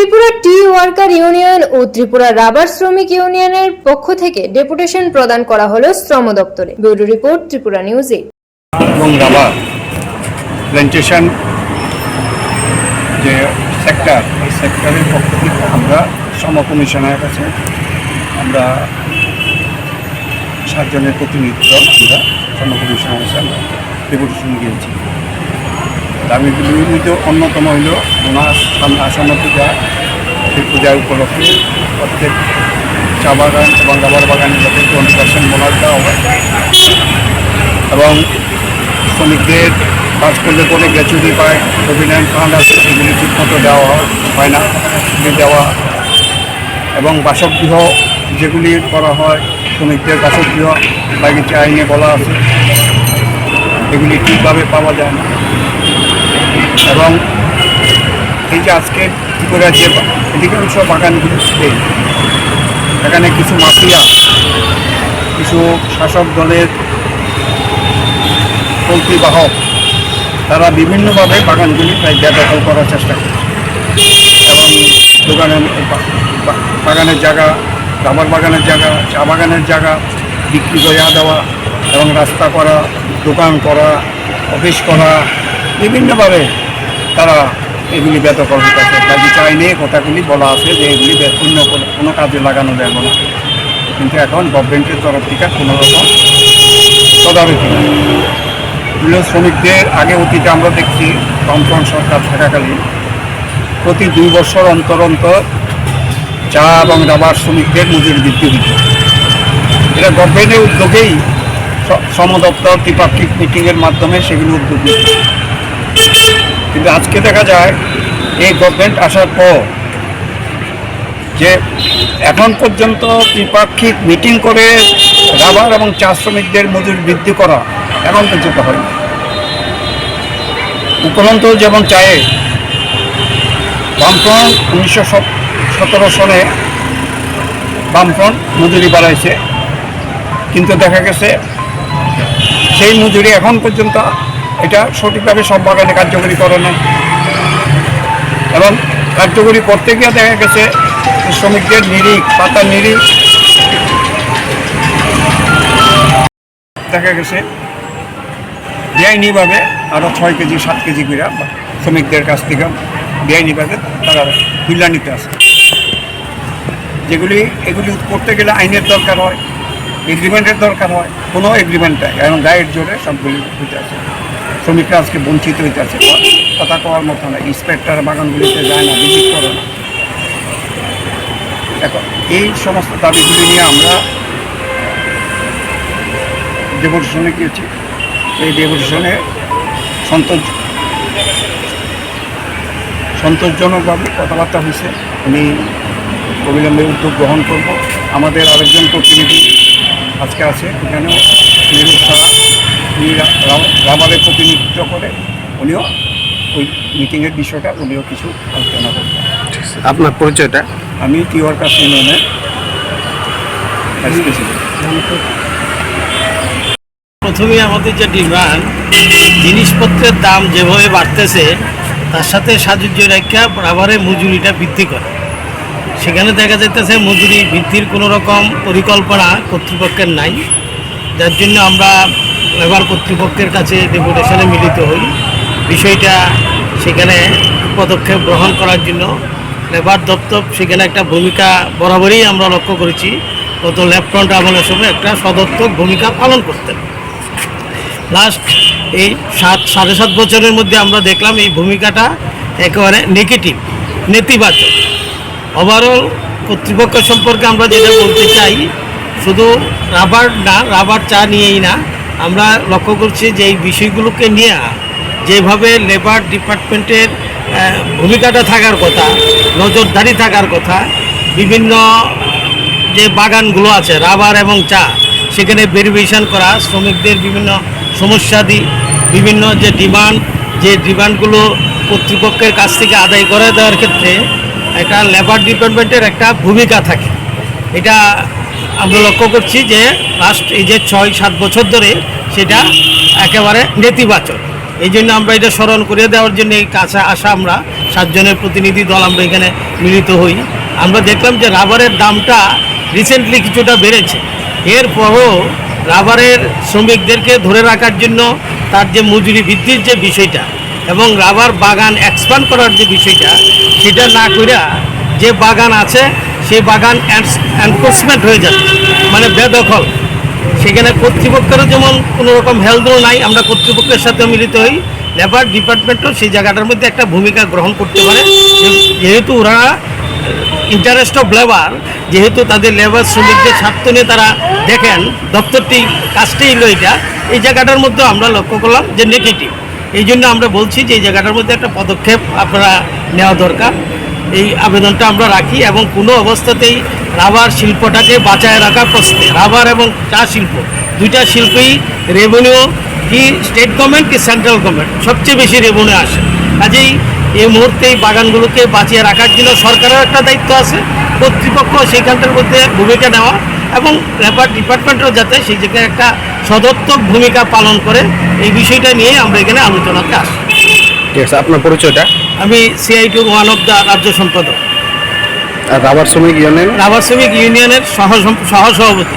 Tripura tea worker union ও Tripura rubber শ্রমিক ইউনিয়নের পক্ষ থেকে ডেপুটেশন প্রদান করা হলো শ্রম দপ্তরে ব্যুরো রিপোর্ট, ত্রিপুরা নিউজে। এবং রাবার প্ল্যান্টেশন যে সেক্টর, এই সেক্টরের পক্ষ থেকে আমরা সম কমিশনের কাছে আমরা সাতজনের প্রতিনিধিত্ব আমরা সম কমিশনের কাছে ডেপুটেশন দাবিগুলির মধ্যে অন্যতম হইল সামনে আসন্ন পূজা সেই পূজা উপলক্ষে প্রত্যেক চা বাগান এবং রাবার বাগানে যাতে টোয়েন্টি পার্সেন্ট দেওয়া হয়। এবং শ্রমিকদের কাজ করলে কোনো গ্র্যাচুইটি পায় প্রভিডেন্ট ফান্ড আছে, সেগুলি ঠিকমতো দেওয়া হয় না দেওয়া এবং বাসগৃহ যেগুলি করা হয়, শ্রমিকদের বাসগৃহ, বাগিচা আইনে বলা আছে, এগুলি ঠিকভাবে পাওয়া যায় না। এবং এই যে আজকে ত্রিপুরার যে অধিকাংশ বাগানগুলিতে এখানে কিছু মাফিয়া, কিছু শাসক দলের চলতি বাহক, তারা বিভিন্নভাবে বাগানগুলি প্রায় বেদখল করার চেষ্টা করছে। এবং দোকানের বাগানের জায়গা, রাবার বাগানের জায়গা, চা বাগানের জায়গা, বিক্রি করে দেওয়া এবং রাস্তা করা, দোকান করা, অফিস করা, বিভিন্নভাবে তারা এগুলি বেদখল হতেছে কাজে চাইনে কথাগুলি বলা আছে যে এগুলি অন্য কোনো- কাজে লাগানো যাবে না। কিন্তু এখন গভর্নমেন্টের তরফ থেকে কোনো রকম তদারকি নেই। শ্রমিকদের আগে অতীতে আমরা দেখছি বামফ্রন্ট সরকার থাকাকালীন প্রতি দুই বছর অন্তর অন্তর চা এবং রাবার শ্রমিকদের মজুরি বৃদ্ধি হতো এটা গভর্নমেন্টের উদ্যোগেই শ্রম দপ্তর, ত্রিপাক্ষিক মিটিংয়ের মাধ্যমে সেগুলো উদ্যোগ কিন্তু আজকে দেখা যায় এই গভর্নমেন্ট আসার পর যে এখন পর্যন্ত ত্রিপাক্ষিক মিটিং করে রাবার এবং চা শ্রমিকদের মজুরি বৃদ্ধি করা এখন পর্যন্ত হয়নি। উপরন্ত যেমন চায়ে বামফ্রন্ট উনিশশো সতেরো সনে বামফ্রন্ট মজুরি বাড়াইছে, কিন্তু দেখা গেছে সেই মজুরি এখন পর্যন্ত এটা সঠিকভাবে সব বাগানে কার্যকরী করে না এবং কার্যকরী করতে গিয়ে দেখা গেছে শ্রমিকদের নিরিখ, পাতার নিরিখ দেখা গেছে বেআইনিভাবে আরও ছয় কেজি, সাত কেজি করে শ্রমিকদের কাছ থেকে বেআইনিভাবে তারা হিল্লা নিতে আসে। যেগুলি, এগুলি করতে গেলে আইনের দরকার হয় এগ্রিমেন্টের দরকার হয়, কোনো এগ্রিমেন্ট নাই, এবং গায়ের জোরে সবগুলি হইতে আছে শ্রমিকরা আজকে বঞ্চিত হইতে আছে কথা কওয়ার মতো না, ইন্সপেক্টর বাগানগুলিতে যায় না, ভিজিট করে না। এখন এই সমস্ত দাবিগুলি নিয়ে আমরা ডেপুটেশনে গিয়েছি এই ডেপুটেশনে সন্তোষ সন্তোষজনকভাবে কথাবার্তা হয়েছে আমি অবিলম্বে উদ্যোগ গ্রহণ করব। আমাদের আরেকজন প্রতিনিধি আজকে আছে, এখানেও রাবারের প্রতিনিধিত্ব করে উনিও ওই মিটিংয়ের বিষয়টা উনিও কিছু আলোচনা করবেন। আপনার পরিচয়টা? আমি টি ওয়ার্কার্স ইউনিয়নের ভাইস প্রথমে আমাদের যে ডিমান্ড জিনিসপত্রের দাম যেভাবে বাড়তেছে তার সাথে সাহায্য রেখা রাবারের মজুরিটা বৃদ্ধি করে। সেখানে দেখা যাইতেছে মজুরি বৃদ্ধির কোনো রকম পরিকল্পনা কর্তৃপক্ষের নাই। যার জন্য আমরা লেবার কর্তৃপক্ষের কাছে ডেপুটেশনে মিলিত হই। বিষয়টা সেখানে পদক্ষেপ গ্রহণ করার জন্য লেবার দপ্তর সেখানে একটা ভূমিকা বরাবরই আমরা লক্ষ্য করেছি। গত লেফট্রন্ট আমলের সময় একটা সদর্থক ভূমিকা পালন করতেন। লাস্ট এই সাত, সাড়ে সাত বছরের মধ্যে আমরা দেখলাম এই ভূমিকাটা একেবারে নেগেটিভ নেতিবাচক। ওভারঅল কর্তৃপক্ষ সম্পর্কে আমরা যেটা বলতে চাই, শুধু রাবার না রাবার চা নিয়েই না আমরা লক্ষ্য করছি যে এই বিষয়গুলোকে নিয়ে যেভাবে লেবার ডিপার্টমেন্টের ভূমিকাটা থাকার কথা, নজরদারি থাকার কথা, বিভিন্ন যে বাগানগুলো আছে, রাবার এবং চা, সেখানে ভেরিফিকেশন করা, শ্রমিকদের বিভিন্ন সমস্যাদি বিভিন্ন যে ডিমান্ড, যে ডিমান্ডগুলো কর্তৃপক্ষের কাছ থেকে আদায় করে দেওয়ার ক্ষেত্রে একটা লেবার ডিপার্টমেন্টের একটা ভূমিকা থাকে। এটা আমরা লক্ষ্য করছি যে লাস্ট এই যে ছয়, সাত বছর ধরে সেটা একেবারে নেতিবাচক। এই জন্য আমরা এটা স্মরণ করিয়ে দেওয়ার জন্য এই কাছে আসা আমরা সাতজনের প্রতিনিধি দল আমরা এখানে মিলিত হই। আমরা দেখলাম যে রাবারের দামটা রিসেন্টলি কিছুটা বেড়েছে। এরপরও রাবারের শ্রমিকদেরকে ধরে রাখার জন্য তার যে মজুরি বৃদ্ধির যে বিষয়টা এবং রাবার বাগান এক্সপান্ড করার যে বিষয়টা, সেটা না কইরা যে বাগান আছে সেই বাগান এনফোর্সমেন্ট হয়ে যাচ্ছে। মানে বেদখল। সেখানে কর্তৃপক্ষেরও যেমন কোনো রকম হেলদোল নাই, আমরা কর্তৃপক্ষের সাথে মিলিত হই। লেবার ডিপার্টমেন্টও সেই জায়গাটার মধ্যে একটা ভূমিকা গ্রহণ করতে পারে। যেহেতু ওরা ইন্টারেস্ট অফ লেবার যেহেতু তাদের লেবার শ্রমিকদের স্বার্থ নিয়ে তারা দেখেন, দপ্তরটি, কাজটাই হলো এটা। এই জায়গাটার মধ্যে আমরা লক্ষ্য করলাম যে নেগেটিভ। এই জন্য আমরা বলছি যে এই জায়গাটার মধ্যে একটা পদক্ষেপ আপনারা নেওয়া দরকার। এই আবেদনটা আমরা রাখি এবং কোনো অবস্থাতেই রাবার শিল্পটাকে বাঁচায় রাখার প্রশ্নে, রাবার এবং চা শিল্প, দুইটা শিল্পেই রেভিনিউ কি স্টেট গভর্নমেন্ট কি সেন্ট্রাল গভর্নমেন্ট সবচেয়ে বেশি রেভিনিউ আসে। কাজেই এই মুহূর্তে এই বাগানগুলোকে বাঁচিয়ে রাখার জন্য সরকারের একটা দায়িত্ব আছে, কর্তৃপক্ষ সেইখানটার মধ্যে ভূমিকা নেওয়া এবং লেবার ডিপার্টমেন্টও যাতে সেই জায়গায় একটা সদর্থক ভূমিকা পালন করে, এই বিষয়টা নিয়ে আমরা এখানে আলোচনাতে আসি। ঠিক আছে, আপনার পরিচয়টা? আমি সিআইটুর ওয়ান অফ দ্য রাজ্য সম্পাদক। আর রাবার শ্রমিক ইউনিয়ন রাবার শ্রমিক ইউনিয়নের সহ সহ সভাপতি